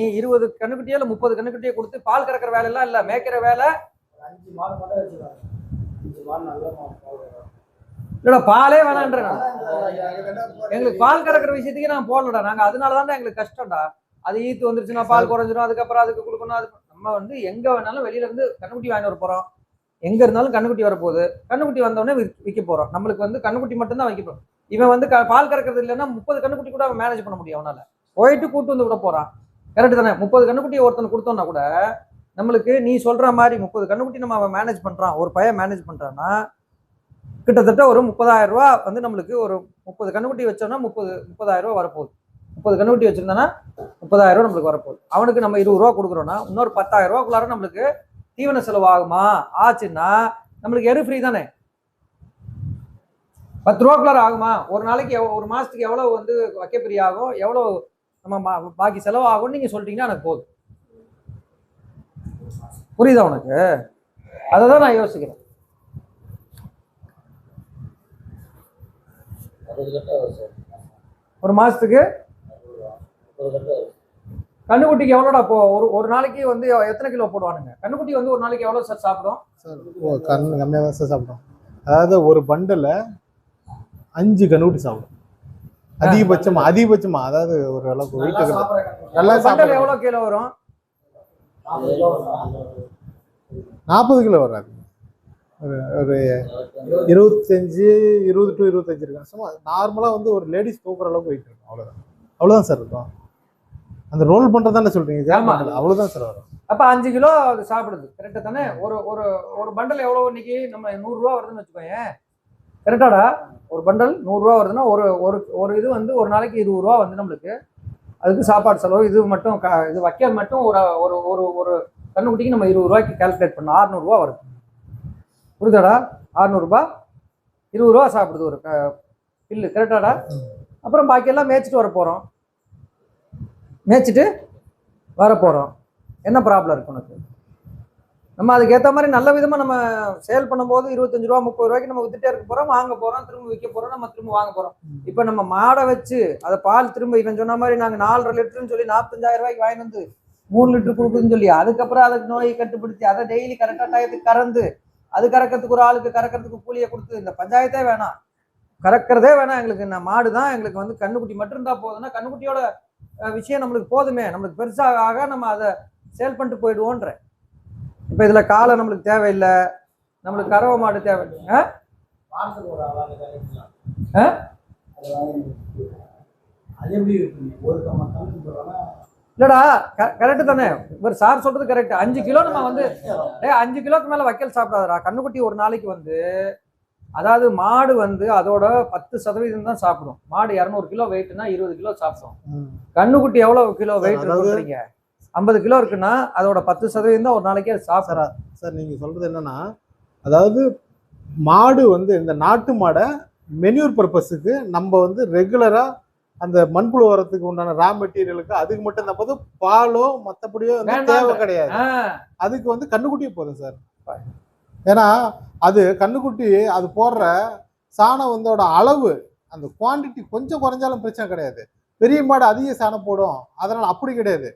நீ இருபது கண்ணுக்குட்டியோ இல்ல முப்பது கண்ணுக்குட்டியோ கொடுத்து பால் கறக்கிற வேலை எல்லாம் இல்ல மேய்க்கிற வேலை? அஞ்சு மாடு மட்டும் வச்சுக்கலாம் அஞ்சு மாடு நல்ல மாடு இல்லடா பாலே வேணான்ற. எங்களுக்கு பால் கறக்கிற விஷயத்துக்கு நான் போடலடா. நாங்க அதனால தான் எங்களுக்கு கஷ்டம்டா. அது ஈத்து வந்துருச்சுன்னா பால் குறைஞ்சிரும் அதுக்கப்புறம் அதுக்கு கொடுக்கணும் அது நம்ம வந்து எங்க வேணாலும் வெளியில இருந்து கண்ணுக்குட்டி வாங்கி வர போறோம். எங்க இருந்தாலும் கண்ணுக்குட்டி வரப்போகுது. கண்ணுக்குட்டி வந்தோடனே விற்- விற்க போறோம். நம்மளுக்கு வந்து கண்ணுக்குட்டி மட்டும் தான் வைக்க போறோம். இவன் வந்து பால் கறக்கிறது இல்லைன்னா முப்பது கண்ணுக்குட்டி கூட அவன் மேனேஜ் பண்ண முடியும் அவனால. போயிட்டு கூட்டு வந்து விட போறான். கரெக்டு தானே? முப்பது கண்ணுக்குட்டியை ஒருத்தன் கொடுத்தோம்னா கூட நம்மளுக்கு நீ சொல்கிற மாதிரி முப்பது கண்ணுக்குட்டி நம்ம அவன் மேனேஜ் பண்ணுறான் ஒரு பையன் மேனேஜ் பண்ணுறான்னா கிட்டத்தட்ட ஒரு முப்பதாயிரம் ரூபா வந்து நம்மளுக்கு ஒரு முப்பது கண்ணுக்குட்டி வச்சோம்னா முப்பது முப்பதாயிரம் ரூபா வரப்போகுது. முப்பது கண்ணுக்குட்டி வச்சுருந்தோன்னா முப்பதாயிரம் ரூபா நம்மளுக்கு வரப்போகுது. அவனுக்கு நம்ம இருபது ரூபா கொடுக்குறோன்னா இன்னொரு பத்தாயிரம் ரூபாக்குள்ளார நம்மளுக்கு தீவன செலவு ஆகுமா ஆச்சுன்னா நம்மளுக்கு எரு ஃப்ரீ தானே? பத்து ரூபாக்குள்ளார ஆகுமா? ஒரு நாளைக்கு எவ்வளோ ஒரு மாதத்துக்கு எவ்வளோ வந்து வைக்கப்பிரி ஆகும் எவ்வளோ நம்ம பாக்கி செலவு ஆகும்னு நீங்க சொல்லிட்டீங்கன்னா எனக்கு போதும். புரியுதா உனக்கு? அதை தான் நான் யோசிக்கிறேன். ஒரு வரும். கண்ணுக்குட்டிக்கு எவ்வளோடா போ ஒரு ஒரு நாளைக்கு வந்து எத்தனை கிலோ போடுவானுங்க? கண்ணுக்குட்டி வந்து ஒரு நாளைக்கு எவ்வளோ சார் சாப்பிடும்? சார் ஓ கண்ணு கம்மியாக தான் சார் சாப்பிடும். அதாவது ஒரு பண்டில் அஞ்சு கண்ணுக்குட்டி சாப்பிடும். அதிகபட்சமா அதிகபட்சமா அதாவது ஒரு அளவுக்கு வீட்டுக்கு. நல்லா சாப்பிடும் எவ்வளோ கிலோ வரும்? நாற்பது கிலோ வராது. ஒரு இருபத்தஞ்சு இருபது டு இருபத்தஞ்சு இருக்கும் சும்மா நார்மலாக வந்து ஒரு லேடிஸ் தூக்குற அளவுக்கு வெயிட் இருக்கும். அவ்வளோதான் அவ்வளோதான் சார் இருக்கும். அந்த ரோல் பண்ணுறது தானே சொல்கிறீங்க. அவ்வளோதான் சார் வரும். அப்போ அஞ்சு கிலோ அது சாப்பிடுது. கரெக்டாக தானே? ஒரு ஒரு ஒரு பண்டல் எவ்வளோ இன்னைக்கு? நம்ம நூறுரூவா வருதுன்னு வச்சுக்கோயேன். கரெக்டாடா ஒரு பண்டல் நூறுரூவா வருதுன்னா ஒரு ஒரு ஒரு இது வந்து ஒரு நாளைக்கு இருபது ரூபா வந்து நம்மளுக்கு. அதுக்கு சாப்பாடு செலவு இது மட்டும் க இது வைக்க மட்டும் ஒரு ஒரு ஒரு ஒரு கண்ணுக்குட்டிக்கு நம்ம இருபது ரூபாய்க்கு கால்குலேட் பண்ணோம் ஆறுநூறுவா வருது புரியுதாடா? ஆறுநூறுபா இருபது ரூபா சாப்பிடுது ஒரு க பில்லு. கரெக்டாடா அப்புறம் பாக்கியெல்லாம் மேய்ச்சிட்டு வர போகிறோம் மேய்ச்சிட்டு வர போகிறோம் என்ன ப்ராப்ளம் இருக்கு உனக்கு? நம்ம அதுக்கு ஏற்ற மாதிரி நல்ல விதமாக நம்ம சேல் பண்ணும்போது இருபத்தஞ்சு ரூபா முப்பது ரூபாய்க்கு நம்ம வித்துட்டே இருக்க போகிறோம் வாங்க போகிறோம் திரும்ப விற்க போகிறோம் நம்ம திரும்ப வாங்க போகிறோம் இப்போ நம்ம மாடை வச்சு அதை பால் திரும்ப இவன் சொன்ன மாதிரி நாங்கள் நாலரை லிட்டருன்னு சொல்லி நாற்பத்தஞ்சாயிரம் ரூபாய்க்கு வாங்கிட்டு வந்து மூணு லிட்டர் கொடுக்குதுன்னு சொல்லி அதுக்கப்புறம் அதுக்கு நோயை கட்டுப்படுத்தி அதை டெய்லி கரெக்டாக டயத்துக்கு கறந்து அது கறக்கிறதுக்கு ஒரு ஆளுக்கு கறக்கிறதுக்கு கூலியை கொடுத்து இந்த பஞ்சாயத்தே வேணாம். கறக்கிறதே வேணாம் எங்களுக்கு. இந்த மாடு தான். எங்களுக்கு வந்து கண்ணுக்குட்டி மட்டும் இருந்தால் போதும்னா கண்ணுக்குட்டியோட விஷயம் நம்மளுக்கு போதுமே. நம்மளுக்கு பெருசாக ஆக நம்ம அதை சேல் பண்ணிட்டு போயிடுவோன்ற. இப்போ இதில் காலை நம்மளுக்கு தேவையில்லை. நம்மளுக்கு கறவை மாடு தேவை ஆ? வாரத்துக்கு ஒரு ஆளாக கணக்கிடலாம். ஆ? அது வாங்கி அது எப்படி இருக்கு? ஒரு கம்மா கணக்கு போடுறாங்க இல்லடா கரெக்டு தானே. இவர் சார் சொல்றது கரெக்ட் அஞ்சு கிலோ நம்ம வந்து டேய் அஞ்சு கிலோக்கு மேல வைக்கல் சாப்பிடாதடா. கண்ணுக்குட்டி ஒரு நாளைக்கு வந்து அதாவது மாடு வந்து அதோட பத்து சதவீதம் தான் சாப்பிடும். மாடு இரநூறு கிலோ வெயிட்னா இருபது கிலோ சாப்பிடும். கண்ணுக்குட்டி எவ்வளவு கிலோ வெயிட் இருக்குன்றீங்க ஐம்பது கிலோ இருக்குன்னா அதோட பத்து சதவீதம் தான் ஒரு நாளைக்கு அது சாப்பிடும். சார் நீங்கள் சொல்கிறது என்னன்னா அதாவது மாடு வந்து இந்த நாட்டு மாடை மென்யூர் பர்பஸுக்கு நம்ம வந்து ரெகுலராக அந்த மண்புழு உரத்துக்கு உண்டான ரா மெட்டீரியலுக்கு அதுக்கு மட்டும் தான் போதும் பாலோ மற்றபடியோ. தேவை கிடையாது. அதுக்கு வந்து கண்ணுக்குட்டியே போதும் சார். ஏன்னா அது கண்ணுக்குட்டி அது போடுற சாணம் வந்தோட அளவு அந்த குவாண்டிட்டி கொஞ்சம் குறைஞ்சாலும் பிரச்சனை கிடையாது. பெரிய மாடு அதிக சாணம் போடும். அதனால அப்படி கிடையாது.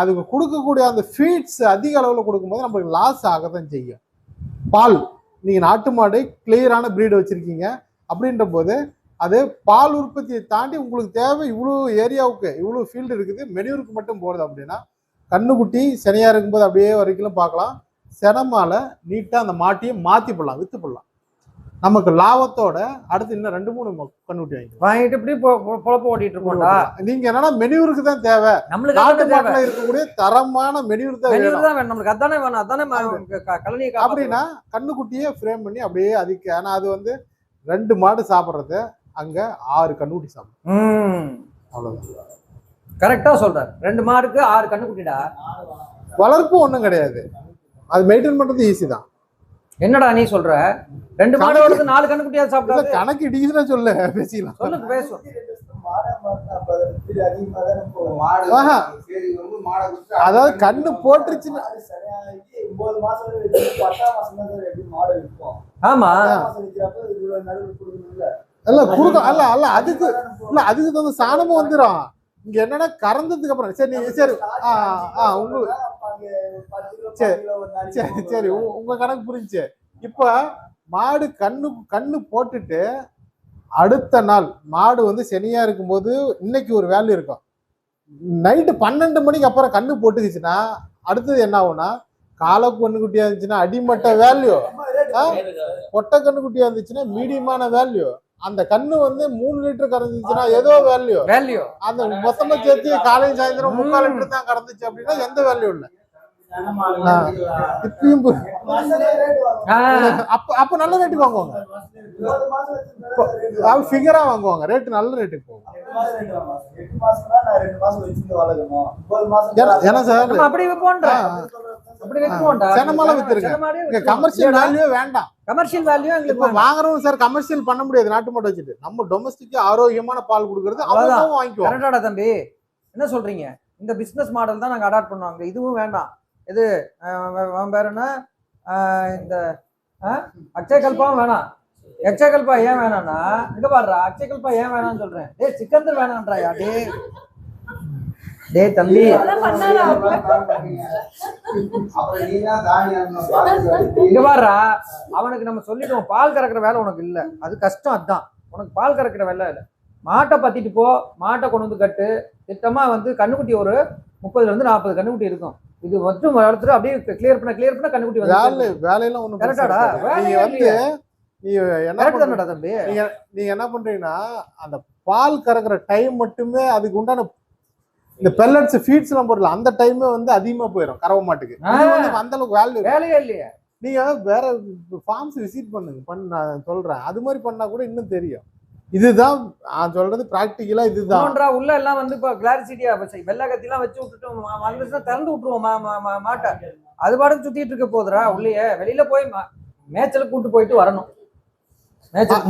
அதுக்கு கொடுக்கக்கூடிய அந்த ஃபீட்ஸ் அதிக அளவில் கொடுக்கும்போது நம்மளுக்கு லாஸ் ஆகத்தான் செய்யும். பால் நீங்கள் நாட்டு மாடு கிளியரான ப்ரீடு வச்சுருக்கீங்க. அப்படின்ற போது அது பால் உற்பத்தியை தாண்டி உங்களுக்கு தேவை இவ்வளோ ஏரியாவுக்கு இவ்வளோ ஃபீல்டு இருக்குது. மெனியூருக்கு மட்டும் போகிறது அப்படின்னா கண்ணுக்குட்டி சனியாக இருக்கும்போது அப்படியே வரைக்கும் பார்க்கலாம். செனமால நீட்டாக அந்த மாட்டியை மாற்றி போடலாம் விற்று போடலாம். நமக்கு லாபத்தோட அடுத்து இன்னும் ரெண்டு மூணு கண்ணுக்குட்டி வாங்கிக்கலாம் வாங்கிட்டு இப்படி பொழப்பு ஓட்டிட்டு இருக்கோம்டா. நீங்க என்னன்னா மெனியூருக்கு தான் தேவை. நம்மளுக்கு நாட்டு மாட்டில் இருக்கக்கூடிய தரமான மெனியூர் தான் தான் வேணும். நம்மளுக்கு அதானே வேணும். அதானே ம- க- கழனியை காப்பாத்தணும். அப்படின்னா கண்ணுக்குட்டியே ஃப்ரேம் பண்ணி அப்படியே அதுக்கு ஆனா அது வந்து ரெண்டு மாடு சாப்பிட்றது. அங்க ஆறு கண்ணுக்குட்டி சாப்பிடும். அவ்வளவுதான். கரெக்டா சொல்றாரு. ரெண்டு மாடுக்கு ஆறு கண்ணுக்குட்டிடா. வளர்ப்பு ஒன்றும் கிடையாது. அது மெயின்டைன் பண்றது ஈஸி தான். என்னடா நீ சொல்ற? ரெண்டு மாடு வருது நாலு கண்ணுக்குட்டியாவது இல்ல சாப்பிடாது கணக்கு இடிக்குதுன்னா சொல்லு பேசிக்கலாம். பேசுவோம். வந்து மாடை குடிச்சு அதாவது கண்ணு போட்டுருச்சுன்னா விற்போம் ஆமா. இல்ல குடுக்க அல்ல அல்ல அதுக்கு இல்ல அதுக்கு தகுந்த சாணமும் வந்துடும் இங்க என்னன்னா கறந்ததுக்கு அப்புறம் சரி நீங்க சரி. ஆ ஆ உங்களுக்கு சரி, சரி சரி உ- உங்க கணக்கு புரிஞ்சுச்சு. இப்ப மாடு கண்ணு கண்ணு போட்டுட்டு அடுத்த நாள் மாடு வந்து சனியா இருக்கும்போது இன்னைக்கு ஒரு வேல்யூ இருக்கும். நைட்டு பன்னெண்டு மணிக்கு அப்புறம் கண்ணு போட்டுக்குச்சுன்னா அடுத்தது என்ன ஆகும்னா காலை கண்ணுக்குட்டியா இருந்துச்சுன்னா அடிமட்ட வேல்யூ பொட்டை கண்ணுக்குட்டியா இருந்துச்சுன்னா மீடியமான வேல்யூ அந்த கண்ணு வந்து மூணு லிட்டர் கறந்துச்சுன்னா ஏதோ வேல்யூ வேல்யூ அந்த மொத்தமா சேர்த்து காலையும் சாயந்தரம் முக்கால். லிட்டர் தான் கறந்துச்சு அப்படின்னா எந்த வேல்யூ இல்ல. இப்பயும் அப்ப அப்ப நல்ல ரேட்டுக்கு வாங்குவாங்க. ஃபிகரா வாங்குவாங்க. ரேட்டு நல்ல ரேட்டுக்கு போகும். ஏன்னா- சார் நம்ம அப்படி வைப்போம்டா அப்படி வைப்போம்டா செனமால வித்துருங்க. கமர்ஷியல் வேல்யூ வேண்டாம். கமர்ஷியல் வேல்யூ எங்களுக்கு. வாங்குறவங்க சார் கமர்ஷியல் பண்ண முடியாது. நாட்டு மாட்டை வச்சுட்டு. நம்ம டொமஸ்டிக் ஆரோக்கியமான பால் கொடுக்கறது அவ்வளவுதான். அவங்க வாங்கிக்குவோம் கரெக்டாடா தம்பி? என்ன சொல்றீங்க? இந்த பிசினஸ் மாடல் தான் நாங்க அடாப்ட் பண்ணுவாங்க இதுவும் வேண்டாம். இது பேர் என்ன இந்த அக்ஷயகல்பாவும் வேணாம். அக்ஷயகல்பா ஏன் வேணாம்னா இங்க பாருடா அக்ஷயகல்பா ஏன் வேணாம்னு சொல்றேன். டேய் சிக்கந்தர் வேணாம்ன்றாயா டேய். டேய் தம்பி. இங்க பாருடா அவனுக்கு நம்ம சொல்லிடுவோம் பால் கறக்கிற வேலை உனக்கு இல்ல. அது கஷ்டம் அதான். உனக்கு பால் கறக்கிற வேலை இல்ல. மாட்டை பத்திட்டு போ மாட்டை கொண்டு வந்து கட்டு. திட்டமா வந்து கண்ணுக்குட்டி ஒரு முப்பதுல இருந்து நாற்பது கண்ணுக்குட்டி இருக்கும். இது மட்டும் வளர்த்துட்டு அப்படியே கிளியர் பண்ண கிளியர் பண்ண கண்ணுக்குட்டி வேலை வந்து வேலையெல்லாம் பெருசா கரெக்டாடா. நீங்க வந்து. நீங்க என்ன? தானடா தம்பி. நீங்க நீங்க என்ன பண்றீங்கன்னா அந்த பால் கறக்குற டைம் மட்டுமே அதுக்கு உண்டான இந்த பெல்லட்ஸ் ஃபீட்ஸ் எல்லாம் போடல. அந்த டைமே வந்து அதிகமா போயிடும் கறவை மாட்டுக்கு. அந்த அளவுக்கு வேல்யூ வேலையே இல்லையே. நீங்க வேற ஃபார்ம்ஸ் விசிட் பண்ணுங்க. பண்ண நான் சொல்றேன். அது மாதிரி பண்ணா கூட இன்னும் தெரியும். இதுதான் நான் சொல்றது பிராக்டிக்கலா இதுதான். உள்ள எல்லாம் வந்து இப்போ கிளாரிசிட்டியா வெள்ளை கத்திலாம் வச்சு விட்டுட்டு ம- வந்துச்சுன்னா திறந்து விட்டுருவோம் மாட்டை. அது பாட்டுக்கு சுத்திட்டு இருக்க போதுடா உள்ளேயே. வெளியில போய் மேய்ச்சலுக்கு கூட்டு போயிட்டு வரணும். மேய்ச்சல்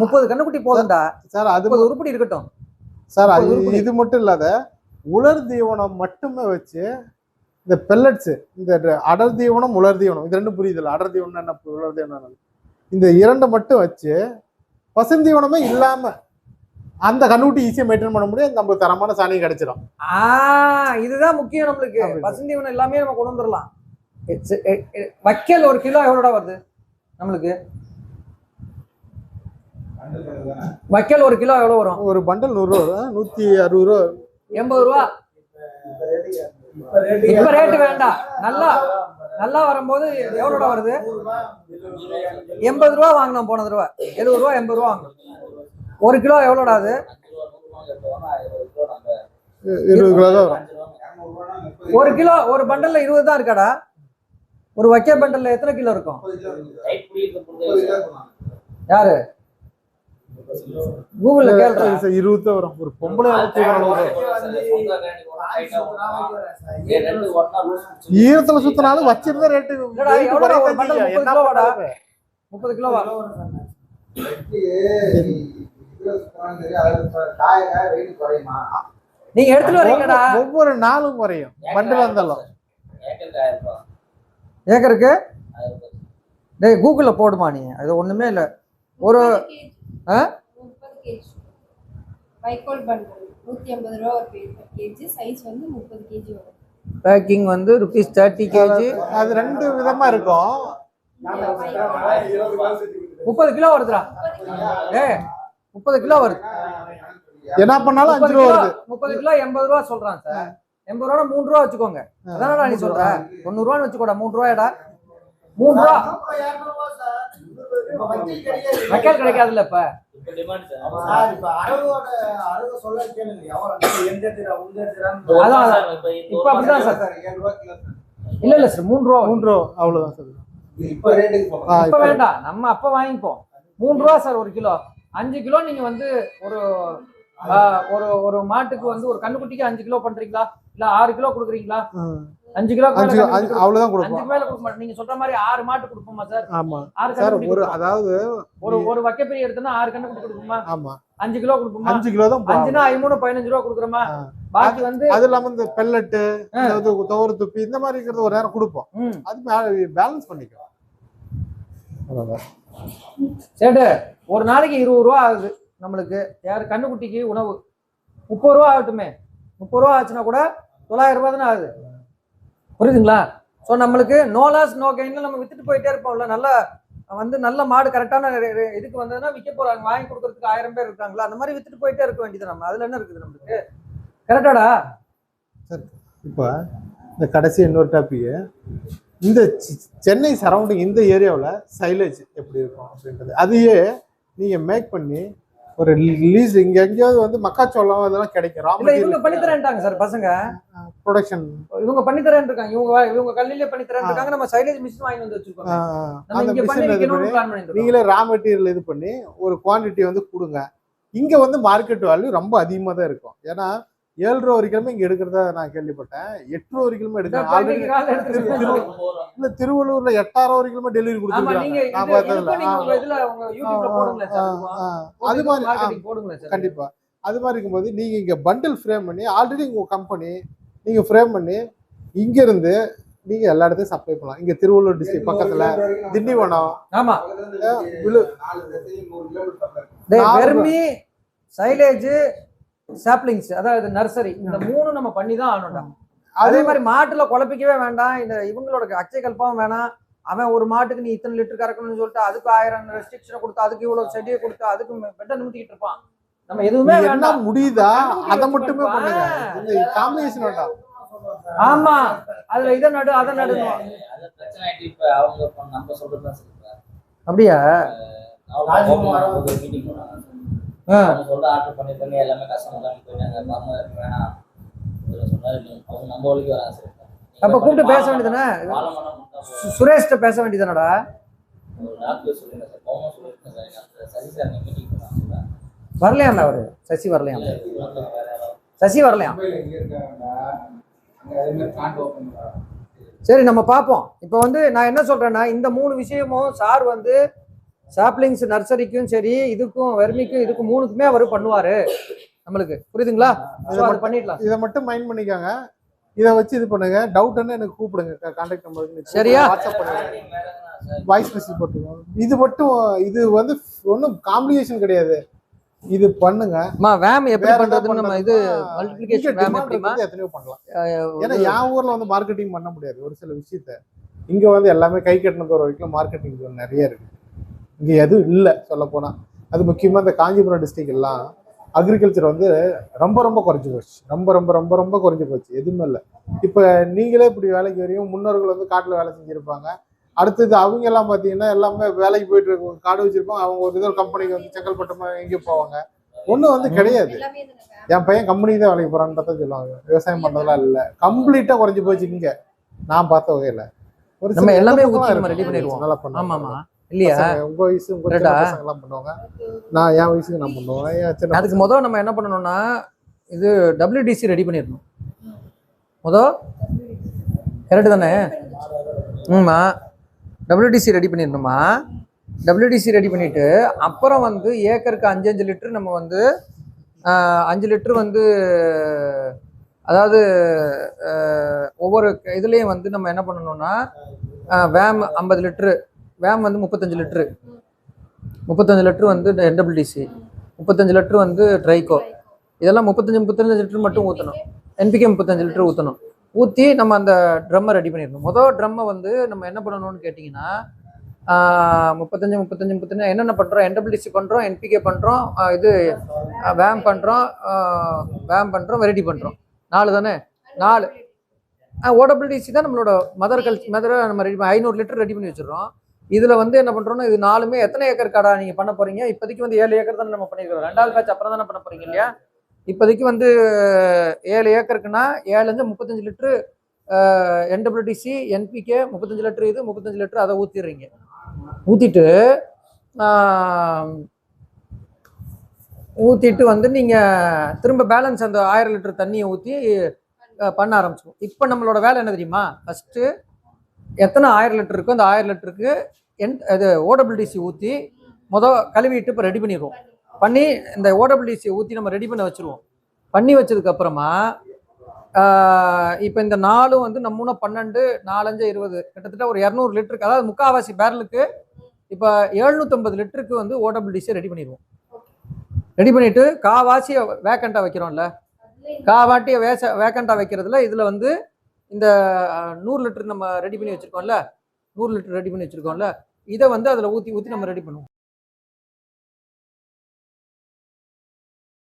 முப்பது கண்ணுக்குட்டி போதும்டா. சார் அது உருப்படி இருக்கட்டும். சார் அது. இது மட்டும் இல்லாத உலர் தீவனம் மட்டுமே வச்சு இந்த பெல்லட்ஸ் இந்த அடர் தீவனம் உலர் தீவனம் இது ரெண்டும் புரியுதுல்ல அடர் தீவனம் என்ன உலர் தீவனம்? இந்த இரண்டை மட்டும் வச்சு பசுந்தீவனமே இல்லாம அந்த கண்ணுக்குட்டி ஈஸியாக மெயின்டைன் பண்ண முடியும் நம்மளுக்கு தரமான சாணி கிடைச்சிடும் ஆ இதுதான் முக்கியம் நம்மளுக்கு. பசுந்தீவனம் எல்லாமே நம்ம கொண்டு வந்துடலாம் வைக்கல் ஒரு கிலோ எவ்வளோடா வருது நம்மளுக்கு? வைக்கல் ஒரு கிலோ எவ்வளோ வரும்? ஒரு பண்டல் நூறுரூவா வரும். நூற்றி அறுபது ரூபா. எண்பது ரூபா? இப்ப ரேட்டு வேண்டாம். நல்லா. நல்லா வரும்போது எவ்வளோடா வருது? எண்பது ரூபா வாங்கினோம் போன தடவை. எழுபது ரூபா எண்பது ரூபா வாங்கினோம். ஒரு கிலோ எவ்வளோடா அது? இருபது கிலோ தான் ஒரு கிலோ ஒரு பண்டல்ல இருபது தான் இருக்காடா? ஒரு வைக்க பண்டல்ல எத்தனை கிலோ இருக்கும்? யாரு? கூகுள்ல சார், இருபது வரும். ஒரு பொம்பளை. ஈரத்துல சுத்தினாலும் வச்சிருந்த ரேட்டு முப்பது கிலோவா? நீங்க எடுத்துட்டு வரீங்கடா. ஒவ்வொரு- நாளும் குறையும். பண்டில் இருந்தாலும். ஏக்கருக்கு டேய் கூகுள்ல போடுமா நீ? அது ஒண்ணுமே இல்ல. ஒரு ஆ? முப்பது கேஜி. வைக்கோல் பண்டல் நூற்றி ஐம்பது ரூபா ஒரு கேஜி. சைஸ் வந்து முப்பது கேஜி வரும். பேக்கிங் வந்து ருபீஸ் தேர்ட்டி கேஜி. அது ரெண்டு விதமா இருக்கும். முப்பது கிலோ வருதுடா. ஏ முப்பது கிலோ வருது. என்ன பண்ணாலும் அஞ்சு ரூபா வருது. முப்பது கிலோ எண்பது ரூபா சொல்றான் சார். எண்பது ரூபா மூணு ரூபா வச்சுக்கோங்க. அதானடா நீ சொல்ற? தொண்ணூறு ரூபான்னு வச்சுக்கோடா மூணு ரூபாயடா. மூணு ரூபா. மக்கள் கிடைக்காதுல்ல இப்ப. இப்ப அப்படிதான் சார். இல்ல இல்ல சார் மூணு ரூபா மூன்று ரூபா அவ்வளவுதான் சார். இப்ப ரேட்டுக்கு போகலாம் ஆ, இப்ப இப்ப வேண்டாம். நம்ம அப்ப வாங்கிப்போம். மூணு ரூபா சார் ஒரு கிலோ. அஞ்சு கிலோ நீங்க வந்து ஒரு ஒரு ஒரு மாட்டுக்கு வந்து ஒரு கண்ணுக்குட்டிக்கு அஞ்சு கிலோ பண்றீங்களா? இல்ல ஆறு கிலோ கொடுக்குறீங்களா. அஞ்சு கிலோ அஞ்சு அஞ்சு அவ்வளவுதான் கொடுப்போம். மேல கொடுக்க மாட்டோம். நீங்க சொல்ற மாதிரி ஆறு மாட்டு கொடுப்போமா சார்? ஆமா. ஆறு சார் ஒரு கொடுப்போம். அதாவது ஒரு ஒரு வக்கைப்பெரிய எடுத்தோம்னா ஆறு கண்ணுக்குட்டி கொடுக்குமா ஆமா. அஞ்சு கிலோ கொடுக்குமா அஞ்சு கிலோ தான். அஞ்சுனா ஐமூணு பதினஞ்சு ரூபா கொடுக்குறோமா. பாக்கி வந்து அது இல்லாம இந்த பெல்லட்டு. துவர துப்பி இந்த மாதிரி இருக்கிறது ஒரு நேரம் கொடுப்போம். அது பேலன்ஸ் அவ்வளவுதான். சேட்டு ஒரு நாளைக்கு இருபது ரூபா ஆகுது நம்மளுக்கு. யார் கண்ணுக்குட்டிக்கு உணவு? முப்பது ரூபா ஆகட்டுமே. முப்பது ரூபா ஆச்சுன்னா கூட தொள்ளாயிரம் ரூபாய் தானே ஆகுது. புரியுதுங்களா? ஸோ நம்மளுக்கு நோ லாஸ் நோ கெயின்ல நம்ம வித்துட்டு போயிட்டே இருப்போம்ல. நல்ல வந்து நல்ல மாடு கரெக்டான இதுக்கு வந்ததுன்னா விற்க போறாங்க. வாங்கி கொடுக்கறதுக்கு ஆயிரம் பேர் இருக்காங்களா? அந்த மாதிரி வித்துட்டு போயிட்டே இருக்க வேண்டியது நம்ம. அதுல என்ன இருக்குது நம்மளுக்கு? கரெக்டாடா இப்போ இந்த கடைசி இன்னொரு டாபிக் இந்த சென்னை சரௌண்டிங் இந்த ஏரியாவில் சைலேஜ் எப்படி இருக்கும் அப்படின்றது. அதையே நீங்கள் மேக் பண்ணி ஒரு லீஸ் இங்கே எங்கேயாவது வந்து மக்காச்சோளம் அதெல்லாம் கிடைக்கும். ரா இல்ல இவங்க பண்ணி தரேன்ட்டாங்க சார் பசங்க. ப்ரொடக்ஷன் இவங்க பண்ணி தரேன் இருக்காங்க இவங்க இவங்க கல்லிலே பண்ணி தரேன் இருக்காங்க நம்ம சைலேஜ் மிஷின் வாங்கி வந்து வச்சிருக்கோம். நீங்களே ரா மெட்டீரியல் இது பண்ணி ஒரு குவாண்டிட்டி வந்து கொடுங்க. இங்கே வந்து மார்க்கெட் வேல்யூ ரொம்ப அதிகமாக தான் இருக்கும். ஏன்னா ஏழு ரூபா வரைக்குமே இங்கே எடுக்கிறதா நான் கேள்விப்பட்டேன். எட்டு ரூபா வரைக்குமே எடுக்கிறேன் இல்ல திருவள்ளூர்ல எட்டாயிரம் வரைக்குமே டெலிவரி கொடுத்துருக்காங்க. அது மாதிரி கண்டிப்பா. அது மாதிரி இருக்கும்போது நீங்க இங்க பண்டில் ஃப்ரேம் பண்ணி ஆல்ரெடி உங்க கம்பெனி நீங்க ஃப்ரேம் பண்ணி இங்க இருந்து நீங்க எல்லா இடத்தையும் சப்ளை பண்ணலாம். இங்க திருவள்ளூர் டிஸ்ட்ரிக்ட் பக்கத்துல திண்டிவனம். ஆமா. சைலேஜ் சாப்ளிங்ஸ் அதாவது நர்சரி இந்த மூணு நம்ம பண்ணி தான் ஆகணும்டா அதே மாதிரி மாட்டுல குழப்பிக்கவே வேண்டாம். இந்த இவங்களோட அச்சை கல்பாவும் வேணாம். அவன் ஒரு மாட்டுக்கு நீ இத்தனை லிட்டர் கறக்கணும்னு சொல்லிட்டு அதுக்கு ஆயிரம் ரெஸ்ட்ரிக்ஷனை கொடுத்து அதுக்கு இவ்வளவு செடியை கொடுத்து அதுக்கு பெட்டை நிமித்திக்கிட்டு இருப்பான். நம்ம எதுவுமே வேண்டாம். முடியுதா? அதை மட்டுமே. பண்ணுங்க. காம்பினேஷன் வேண்டாம். ஆமா. அதுல இதை நடு அதை நடுணும் அது பிரச்சனை ஆயிட்டு இப்ப அவங்க இப்ப நம்ம சொல்றதுதான் சொல்றாங்க. அப்படியா? சொல்ற ஆர்டர் பண்ணி பண்ணி எல்லாமே கஸ்டமர் தான் போயிட்டாங்க வேணாம். இதுல சொன்னாரு அவங்க நம்ம வழிக்கு வராங்க சார் அப்ப கூப்பிட்டு பேச வேண்டியதானே சுரேஷ்ட பேச வேண்டியதானடா வரலையாம்ல அவரு? சசி யாராவது சசி பண்றாங்க சரி நம்ம பார்ப்போம். இப்போ வந்து நான் என்ன சொல்றேன்னா இந்த மூணு விஷயமும் சார் வந்து சாப்ளிங்ஸ் நர்சரிக்கும் சரி இதுக்கும் வெர்மிக்கும் இதுக்கும் மூணுக்குமே அவர் பண்ணுவாரு. நம்மளுக்கு. புரியுதுங்களா? பண்ணிடலாம். இதை மட்டும் மைண்ட் பண்ணிக்கோங்க. இதை வச்சு இது பண்ணுங்க. டவுட்னு எனக்கு கூப்பிடுங்க. கான்டாக்ட் நம்பருக்கு சரியா? வாட்ஸ்அப் பண்ணுங்க. வாய்ஸ் மெசேஜ் போட்டுருவோம் இது மட்டும் இது வந்து ஒன்றும் காம்ப்ளிகேஷன் கிடையாது. இது பண்ணுங்க. அம்மா வேம் எப்படி பண்றதுன்னு நம்ம இது மல்டிபிளிகேஷன் வேம் எப்படிமா எத்தனையோ பண்ணலாம். ஏன்னா என் ஊர்ல வந்து மார்க்கெட்டிங் பண்ண முடியாது. ஒரு சில விஷயத்த. இங்க வந்து எல்லாமே கை கட்டின தூரம் வரைக்கும் மார்க்கெட்டிங் நிறைய இருக்கு. இங்க எதுவும் இல்லை சொல்ல போனா அது முக்கியமா இந்த காஞ்சிபுரம் டிஸ்ட்ரிக்ட் எல்லாம் அக்ரிகல்ச்சர் வந்து ரொம்ப ரொம்ப குறைஞ்சு போச்சு. ரொம்ப ரொம்ப ரொம்ப ரொம்ப குறைஞ்சு போச்சு. எதுவுமே இல்லை. இப்போ நீங்களே இப்படி வேலைக்கு வரையும் முன்னோர்கள் வந்து காட்டில் வேலை செஞ்சுருப்பாங்க. அடுத்தது அவங்க எல்லாம் பார்த்தீங்கன்னா எல்லாமே வேலைக்கு போயிட்டு இருக்க காடு வச்சிருப்பாங்க. அவங்க ஒரு ஏதோ கம்பெனிக்கு வந்து செங்கல்பட்டு எங்கேயும் போவாங்க. ஒன்றும் வந்து கிடையாது. என் பையன் கம்பெனிக்கு தான் வேலைக்கு பார்த்தா சொல்லுவாங்க. விவசாயம் பண்றதெல்லாம் இல்லை. கம்ப்ளீட்டா குறைஞ்சு போச்சு இங்க. நான் பார்த்த வகையில. ஒரு சில நம்ம எல்லாமே. ரெடி பண்ணிடுவோம். நல்லா பண்ணுவாங்க. ஆமாமா. இல்லையா? உங்க வயசு உங்க எல்லாம் பண்ணுவாங்க. நான் என் வயசுக்கு நான் பண்ணுவேன். அதுக்கு முதல் நம்ம என்ன பண்ணணும்னா இது டபிள்யூடிசி ரெடி பண்ணிடணும். முதல்? கரெக்டு தானே? ஆமா. டபிள்யூடிசி ரெடி பண்ணிடணுமா? டபிள்யூடிசி ரெடி பண்ணிட்டு அப்புறம் வந்து ஏக்கருக்கு அஞ்சு அஞ்சு லிட்டர் நம்ம வந்து அஞ்சு லிட்டர் வந்து அதாவது ஒவ்வொரு இதுலேயும் வந்து நம்ம என்ன பண்ணணும்னா வேம் ஐம்பது லிட்ரு வேம் வந்து முப்பத்தஞ்சு லிட்ரு முப்பத்தஞ்சு லிட்ரு வந்து என்டபிள்டிசி முப்பத்தஞ்சு லிட்ரு வந்து ட்ரைகோ இதெல்லாம் முப்பத்தஞ்சு முப்பத்தஞ்சு லிட்டர் மட்டும் ஊற்றணும் என்பிகே முப்பத்தஞ்சு லிட்டர் ஊற்றணும் ஊற்றி நம்ம அந்த ட்ரம்மை ரெடி பண்ணிடணும். மொதல் ட்ரம்மை வந்து நம்ம என்ன பண்ணணும்னு கேட்டிங்கன்னா முப்பத்தஞ்சு முப்பத்தஞ்சு முப்பத்தஞ்சு என்னென்ன பண்ணுறோம் என்டபிள்டிசி பண்ணுறோம் என்பிகே பண்ணுறோம் இது வேம் பண்ணுறோம் வேம் பண்ணுறோம் வெரைட்டி பண்ணுறோம் நாலு தானே? நாலு. ஓடபிள்டிசி தான் நம்மளோட மதர் கல் மதரை நம்ம ரெடி ஐநூறு லிட்டர் ரெடி பண்ணி வச்சுருக்கோம் இதில் வந்து என்ன பண்ணுறோம்னா இது நாலுமே எத்தனை ஏக்கர் காடா நீங்கள் பண்ண போகிறீங்க இப்போதைக்கு வந்து ஏழு ஏக்கர் தானே நம்ம பண்ணியிருக்கிறோம் ரெண்டாவது பேட்ச் அப்புறம் தானே பண்ண போகிறீங்க இல்லையா? இப்போதைக்கு வந்து ஏழு ஏக்கருக்குன்னா ஏழுலேருந்து முப்பத்தஞ்சு லிட்ரு என்டபிள்யூடிசி என்பிகே முப்பத்தஞ்சு லிட்ரு இது முப்பத்தஞ்சு லிட்டர் அதை ஊற்றிடுறீங்க ஊற்றிட்டு ஊற்றிட்டு வந்து நீங்கள் திரும்ப பேலன்ஸ் அந்த ஆயிரம் லிட்டர் தண்ணியை ஊற்றி பண்ண ஆரம்பிச்சிடும் இப்போ நம்மளோட வேலை என்ன தெரியுமா? ஃபஸ்ட்டு எத்தனை ஆயிரம் லிட்டர் இருக்கோ அந்த ஆயிரம் லிட்டருக்கு என் இது ஓடபிள்டிசி ஊற்றி மொதல் கழுவிட்டு இப்போ ரெடி பண்ணிடுவோம். பண்ணி இந்த ஓடபிள்டிசியை ஊற்றி நம்ம ரெடி பண்ண வச்சுருவோம். பண்ணி வச்சதுக்கப்புறமா இப்போ இந்த நாலும் வந்து நம்ம மூணு பன்னெண்டு நாலஞ்சு இருபது கிட்டத்தட்ட ஒரு இரநூறு லிட்டருக்கு அதாவது முக்காவாசி பேரலுக்கு இப்போ எழுநூற்றம்பது லிட்டருக்கு வந்து ஓடபிள்டிசியை ரெடி பண்ணிடுவோம். ரெடி பண்ணிவிட்டு காவாசியை வேக்கண்ட்டாக வைக்கிறோம்ல. காவாட்டியை வேச வேக்கண்ட்டாக வைக்கிறதுல இதில் வந்து இந்த நூறு லிட்டர் நம்ம ரெடி பண்ணி வச்சுருக்கோம்ல நூறு லிட்டர் ரெடி பண்ணி வச்சுருக்கோம்ல இதை வந்து அதில் ஊற்றி ஊற்றி நம்ம ரெடி பண்ணுவோம்.